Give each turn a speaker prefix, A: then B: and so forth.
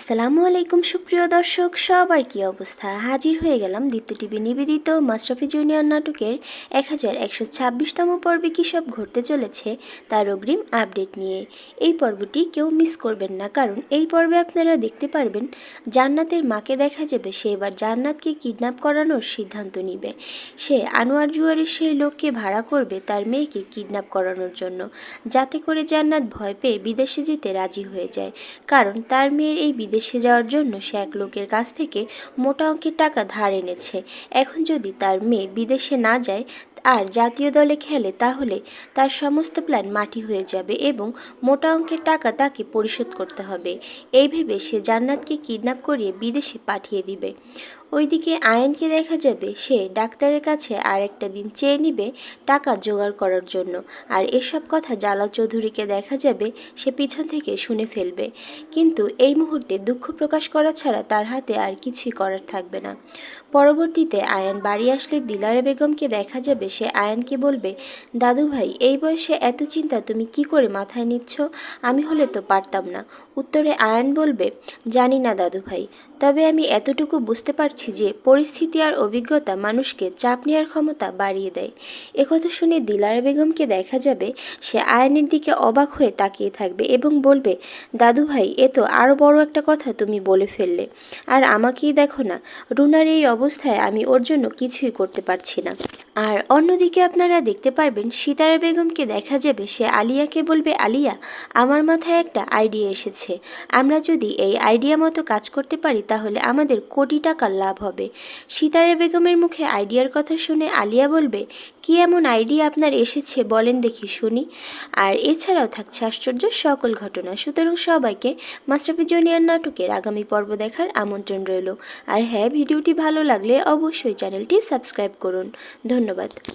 A: আসসালামু আলাইকুম, সুপ্রিয় দর্শক। সবার কি অবস্থা? হাজির হয়ে গেলাম দীপ্ত টিভি নিবেদিত মাস্টারফি জুনিয়র নাটকের এক হাজার একশো ছাব্বিশতম পর্বে কী সব ঘটতে চলেছে তার অগ্রিম আপডেট নিয়ে। এই পর্বটি কেউ মিস করবেন না, কারণ এই পর্বে আপনারা দেখতে পারবেন জান্নাতের মাকে দেখা যাবে, সে এবার জান্নাতকে কিডন্যাপ করানোর সিদ্ধান্ত নিবে। সে আনোয়ার জুয়ারের সেই লোককে ভাড়া করবে তার মেয়েকে কিডন্যাপ করানোর জন্য, যাতে করে জান্নাত ভয় পেয়ে বিদেশে যেতে রাজি হয়ে যায়। কারণ তার মেয়ের এই বিদেশে যাওয়ার জন্য সে এক লোকের কাছ থেকে মোটা অঙ্কের টাকা ধার এনেছে। এখন যদি তার মেয়ে বিদেশে না যায় আর জাতীয় দলে খেলে, তাহলে তার সমস্ত প্ল্যান মাটি হয়ে যাবে এবং মোটা অঙ্কের টাকা তাকে পরিশোধ করতে হবে। এই ভেবে সে জান্নাতকে কিডন্যাপ করিয়ে বিদেশে পাঠিয়ে দিবে। ওইদিকে আয়নকে দেখা যাবে, সে ডাক্তারের কাছে আর একটা দিন চেয়ে নিবে টাকা জোগাড় করার জন্য। আর এসব কথা জালাল চৌধুরীকে দেখা যাবে, সে পিছন থেকে শুনে ফেলবে। কিন্তু এই মুহূর্তে দুঃখ প্রকাশ করা ছাড়া তার হাতে আর কিছুই করার থাকবে না। পরবর্তীতে আয়ান বাড়ি আসলে দিলারা বেগমকে দেখা যাবে, সে আয়ানকে বলবে, দাদু ভাই, এই বয়সে এত চিন্তা তুমি কি করে মাথায় নিচ্ছ? আমি হলে তো পারতাম না। উত্তরে আয়ান বলবে, জানি না দাদু ভাই। তবে আমি এতটুকু বুঝতে পারছি যে পরিস্থিতি আর অভিজ্ঞতা মানুষকে চাপ নেওয়ার ক্ষমতা বাড়িয়ে দেয়। একথা শুনে দিলারা বেগমকে দেখা যাবে সে আয়নের দিকে অবাক হয়ে তাকিয়ে থাকবে এবং বলবে, দাদু ভাই, এ তো আরও বড় একটা কথা তুমি বলে ফেললে। আর আমাকেই দেখো না, রুনার এই অবস্থায় আমি ওর জন্য কিছুই করতে পারছি না। আর অন্যদিকে আপনারা দেখতে পারবেন সিতারা বেগমকে দেখা যাবে, সে আলিয়াকে বলবে, আলিয়া, আমার মাথায় একটা আইডিয়া এসেছে। আমরা যদি এই আইডিয়া মতো কাজ করতে পারি, তাহলে আমাদের কোটি টাকার লাভ হবে। সিতারা বেগমের মুখে আইডিয়ার কথা শুনে আলিয়া বলবে, কি এমন আইডিয়া আপনার এসেছে, বলেন দেখি শুনি। আর এছাড়াও থাকছে আশ্চর্য সকল ঘটনা। সুতরাং সবাইকে মাস্টারপি জুনিয়র নাটকের আগামী পর্ব দেখার আমন্ত্রণ রইল। আর হ্যাঁ ভিডিওটি ভালো লাগলে অবশ্যই চ্যানেলটি সাবস্ক্রাইব করুন। ধন্যবাদ।